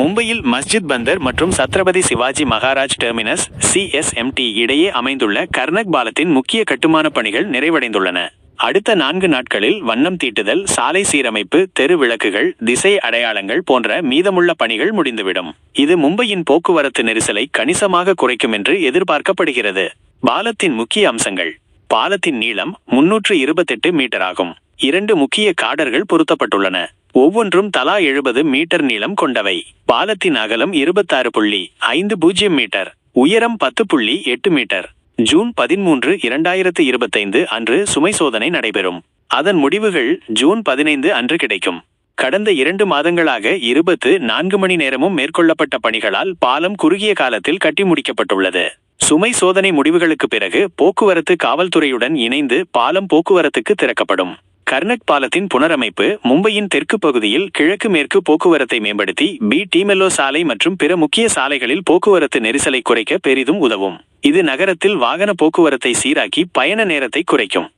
மும்பையில் மஸ்ஜித் பந்தர் மற்றும் Chhatrapati Shivaji Maharaj terminus CSMT இடையே அமைந்துள்ள கர்னக் பாலத்தின் முக்கிய கட்டுமான பணிகள் நிறைவடைந்துள்ளன. அடுத்த நான்கு நாட்களில் வண்ணம் தீட்டுதல் சாலை சீரமைப்பு தெரு விளக்குகள் திசை அடையாளங்கள் போன்ற மீதமுள்ள பணிகள் முடிந்துவிடும். இது மும்பையின் போக்குவரத்து நெரிசலை கணிசமாக குறைக்கும் என்று எதிர்பார்க்கப்படுகிறது. பாலத்தின் முக்கிய அம்சங்கள். பாலத்தின் நீளம் முன்னூற்று இருபத்தெட்டு மீட்டர் ஆகும். இரண்டு முக்கிய காடர்கள் பொருத்தப்பட்டுள்ளன. ஒவ்வொன்றும் தலா எழுபது மீட்டர் நீளம் கொண்டவை. பாலத்தின் அகலம் இருபத்தாறு புள்ளி ஐந்து பூஜ்ஜியம் மீட்டர். உயரம் பத்து புள்ளி எட்டு மீட்டர். ஜூன் பதிமூன்று இரண்டாயிரத்து இருபத்தைந்து அன்று சுமை சோதனை நடைபெறும். அதன் முடிவுகள் ஜூன் பதினைந்து அன்று கிடைக்கும். கடந்த இரண்டு மாதங்களாக இருபத்து நான்கு மணி நேரமும் மேற்கொள்ளப்பட்ட பணிகளால் பாலம் குறுகிய காலத்தில் கட்டி முடிக்கப்பட்டுள்ளது. சுமை சோதனை முடிவுகளுக்கு பிறகு போக்குவரத்து காவல்துறையுடன் இணைந்து பாலம் போக்குவரத்துக்கு திறக்கப்படும். கர்னக் பாலத்தின் புனரமைப்பு மும்பையின் தெற்கு பகுதியில் கிழக்கு மேற்கு போக்குவரத்தை மேம்படுத்தி பி டிமெல்லோ சாலை மற்றும் பிற முக்கிய சாலைகளில் போக்குவரத்து நெரிசலை குறைக்க பெரிதும் உதவும். இது நகரத்தில் வாகன போக்குவரத்தை சீராக்கி பயண நேரத்தை குறைக்கும்.